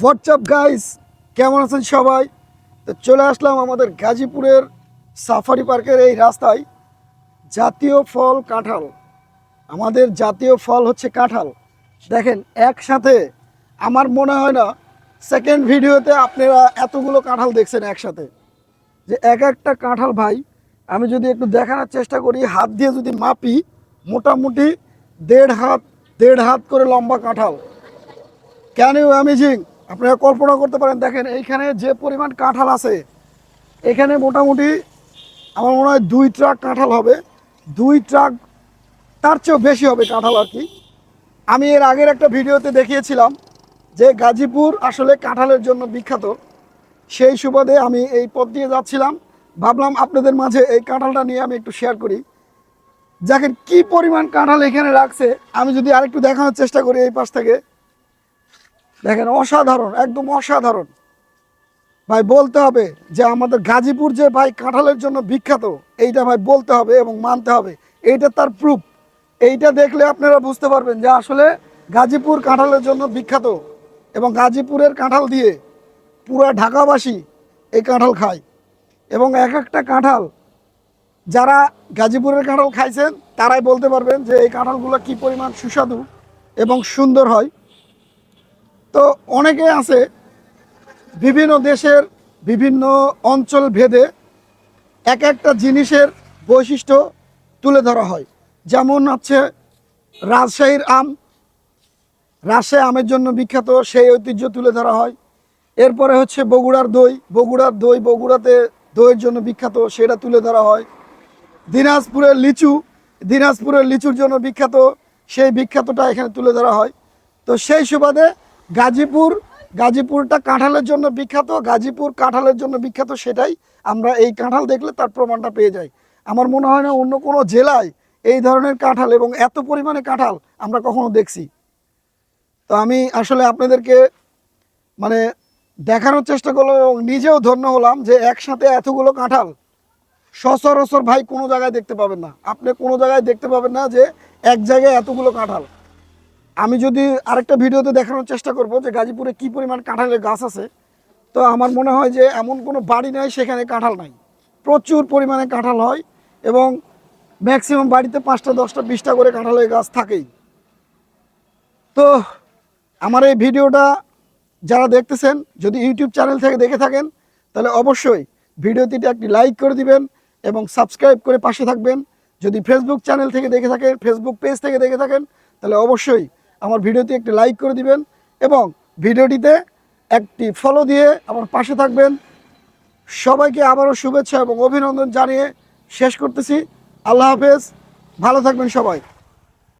WhatsApp guys কেমন আছেন সবাই? তো চলে আসলাম আমাদের গাজীপুরের সাফারি পার্কের এই রাস্তায়, জাতীয় ফল কাঁঠাল। আমাদের জাতীয় ফল হচ্ছে কাঁঠাল। দেখেন, একসাথে আমার মনে হয় না সেকেন্ড ভিডিওতে আপনারা এতগুলো কাঁঠাল দেখছেন একসাথে। যে এক একটা কাঁঠাল ভাই, আমি যদি একটু দেখানোর চেষ্টা করি, হাত দিয়ে যদি মাপি, মোটামুটি দেড় হাত দেড় হাত করে লম্বা কাঁঠাল। ইউ অ্যামেজিং আপনারা কল্পনা করতে পারেন, দেখেন এইখানে যে পরিমাণ কাঁঠাল আছে, এখানে মোটামুটি আমার মনে হয় দুই ট্রাক কাঁঠাল হবে। দুই ট্রাক তার চেয়েও বেশি হবে কাঁঠাল আর কি। আমি এর আগের একটা ভিডিওতে দেখিয়েছিলাম যে গাজীপুর আসলে কাঁঠালের জন্য বিখ্যাত। সেই সুবাদে আমি এই পথ দিয়ে যাচ্ছিলাম। ভাবলাম আপনাদের মাঝে এই কাঁঠালটা নিয়ে আমি একটু শেয়ার করি। দেখেন কি পরিমাণ কাঁঠাল এখানে রাখছে। আমি যদি আরেকটু দেখানোর চেষ্টা করি এই পাশ থেকে। দেখেন, অসাধারণ, একদম অসাধারণ। ভাই, বলতে হবে যে আমাদের গাজীপুর যে ভাই কাঁঠালের জন্য বিখ্যাত, এইটা ভাই বলতে হবে এবং মানতে হবে। এইটা তার প্রুফ এইটা দেখলে আপনারা বুঝতে পারবেন যে আসলে গাজীপুর কাঁঠালের জন্য বিখ্যাত এবং গাজীপুরের কাঁঠাল দিয়ে পুরা ঢাকাবাসী এই কাঁঠাল খায়। এবং এক একটা কাঁঠাল, যারা গাজীপুরের কাঁঠাল খাইছেন, তারাই বলতে পারবেন যে এই কাঁঠালগুলো কি পরিমাণ সুস্বাদু এবং সুন্দর হয়। তো অনেকে আছে, বিভিন্ন দেশের বিভিন্ন অঞ্চল ভেদে এক একটা জিনিসের বৈশিষ্ট্য তুলে ধরা হয়। যেমন আছে রাজশাহীর আম, রাজশাহী আমের জন্য বিখ্যাত সেই ঐতিহ্য তুলে ধরা হয়। এরপরে হচ্ছে বগুড়ার দই বগুড়ার দই বগুড়াতে দইয়ের জন্য বিখ্যাত সেটা তুলে ধরা হয়। দিনাজপুরের লিচু, দিনাজপুরের লিচুর জন্য বিখ্যাত সেই বিখ্যাতটা এখানে তুলে ধরা হয়। তো সেই সুবাদে গাজীপুর, গাজীপুরটা কাঁঠালের জন্য বিখ্যাত, গাজীপুর কাঁঠালের জন্য বিখ্যাত সেটাই। আমরা এই কাঁঠাল দেখলে তার প্রমাণটা পেয়ে যাই। আমার মনে হয় না অন্য কোনো জেলায় এই ধরনের কাঁঠাল এবং এত পরিমাণে কাঁঠাল আমরা কখনো দেখছি। তো আমি আসলে আপনাদেরকে মানে দেখানোর চেষ্টা করলাম এবং নিজেও ধন্য হলাম যে একসাথে এতগুলো কাঁঠাল সচরাচর ভাই কোনো জায়গায় দেখতে পাবেন না। আপনি কোনো জায়গায় দেখতে পাবেন না যে এক জায়গায় এতগুলো কাঁঠাল। আমি যদি আরেকটা ভিডিওতে দেখানোর চেষ্টা করব যে গাজীপুরে কি পরিমাণ কাঁঠালের গাছ আছে, তো আমার মনে হয় যে এমন কোনো বাড়ি নাই, সেখানে কাঁঠাল নাই। প্রচুর পরিমাণে কাঁঠাল হয় এবং ম্যাক্সিমাম বাড়িতে পাঁচটা, দশটা, বিশটা করে কাঁঠালের গাছ থাকেই। তো আমার এই ভিডিওটা যারা দেখতেছেন, যদি ইউটিউব চ্যানেল থেকে দেখে থাকেন, তাহলে অবশ্যই ভিডিওটিতে একটি লাইক করে দিবেন এবং সাবস্ক্রাইব করে পাশে থাকবেন। যদি ফেসবুক চ্যানেল থেকে দেখে থাকেন ফেসবুক পেজ থেকে দেখে থাকেন, তাহলে অবশ্যই আমার ভিডিওতে একটি লাইক করে দিবেন এবং ভিডিওটিতে একটি ফলো দিয়ে আমার পাশে থাকবেন। সবাইকে আবারও শুভেচ্ছা এবং অভিনন্দন জানিয়ে শেষ করতেছি। আল্লাহ হাফেজ। ভালো থাকবেন সবাই।